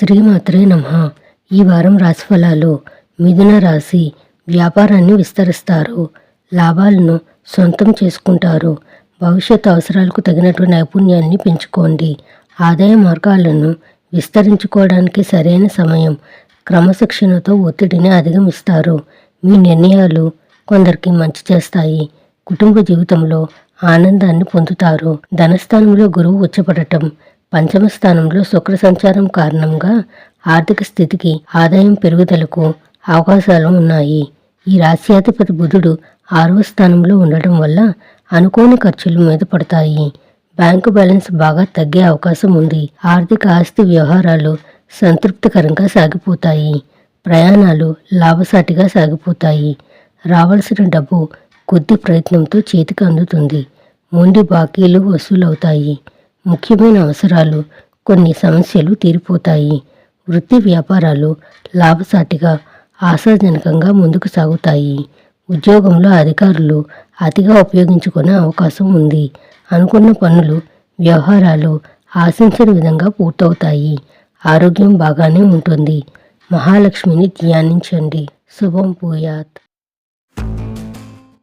శ్రీమాత్రే నమ. ఈ వారం రాశిఫలాలు మిథున రాశి వ్యాపారాన్ని విస్తరిస్తారు. లాభాలను సొంతం చేసుకుంటారు. భవిష్యత్ అవసరాలకు తగినట్టు నైపుణ్యాన్ని పెంచుకోండి. ఆదాయ మార్గాలను విస్తరించుకోవడానికి సరైన సమయం క్రమశిక్షణతో ఒత్తిడిని అధిగమిస్తారు. మీ నిర్ణయాలు కొందరికి మంచి చేస్తాయి. కుటుంబ జీవితంలో ఆనందాన్ని పొందుతారు. ధనస్థానంలో గురువు ఉచ్చపడటం పంచమ స్థానంలో శుక్ర సంచారం కారణంగా ఆర్థిక స్థితికి ఆదాయం పెరుగుదలకు అవకాశాలు ఉన్నాయి. ఈ రాశ్యాధిపతి బుధుడు ఆరవ స్థానంలో ఉండటం వల్ల అనుకోని ఖర్చులు మీద పడతాయి. బ్యాంకు బ్యాలెన్స్ బాగా తగ్గే అవకాశం ఉంది. ఆర్థిక ఆస్తి వ్యవహారాలు సంతృప్తికరంగా సాగిపోతాయి. ప్రయాణాలు లాభసాటిగా సాగిపోతాయి. రావాల్సిన డబ్బు కొద్ది ప్రయత్నంతో చేతికి అందుతుంది. మొండి బాకీలు వసూలవుతాయి. ముఖ్యమైన అవసరాలు కొన్ని సమస్యలు తీరిపోతాయి. వృత్తి వ్యాపారాలు లాభసాటిగా ఆశాజనకంగా ముందుకు సాగుతాయి. ఉద్యోగంలో అధికారులు అతిగా ఉపయోగించుకునే అవకాశం ఉంది. అనుకున్న పనులు వ్యవహారాలు ఆశించిన విధంగా పూర్తవుతాయి. ఆరోగ్యం బాగానే ఉంటుంది. మహాలక్ష్మిని ధ్యానించండి. శుభం పూయాత్